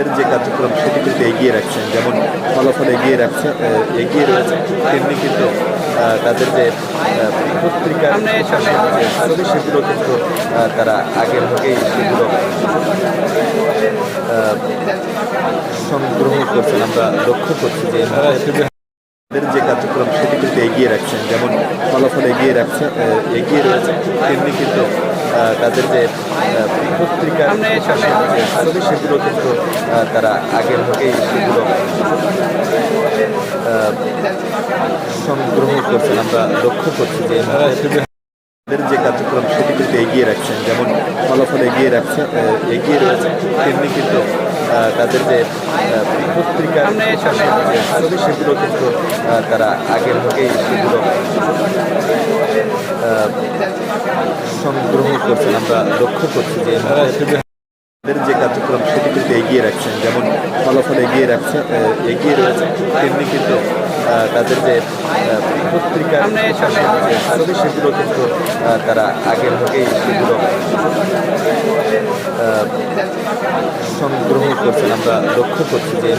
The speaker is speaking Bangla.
এর যে কার্যক্রম সেটি কিন্তু এগিয়ে রাখছেন, যেমন ফলাফল এগিয়ে রাখছে এগিয়ে রয়েছে তেমনি কিন্তু তাদের যে পত্রিকা ছবি সেগুলো কিন্তু তারা আগের থেকেই সেগুলো সংগ্রহ করছেন। আমরা লক্ষ্য করছি যে যে কার্যক্রম সেটি কিন্তু এগিয়ে রাখছেন, যেমন ফলাফল এগিয়ে রাখছে এগিয়ে রয়েছে, তেমনি কিন্তু তাদের যে পত্রিকার ছবি সেগুলো কিন্তু তারা আগের থেকেই সেগুলো সংগ্রহ করছেন। আমরা লক্ষ্য করছি যে এর যে কার্যক্রম সেটি কিন্তু এগিয়ে রাখছেন। যেমন ফলাফল এগিয়ে রাখছে এগিয়ে রয়েছে তেমনি কিন্তু তাদের যে পত্রিকার ছবি সেগুলো কিন্তু তারা আগের থেকেই সেগুলো সংগ্রহ করছেন, আমরা লক্ষ্য করছি যে যে কার্যক্রম সেটি কিন্তু এগিয়ে রাখছেন, যেমন ফলাফল এগিয়ে রাখছে এগিয়ে রয়েছে, তেমনি কিন্তু তাদের যে পত্রিকা ছবি সেগুলো কিন্তু তারা আগের থেকেই সেগুলো সংগ্রহ করছেন। আমরা লক্ষ্য করছি যে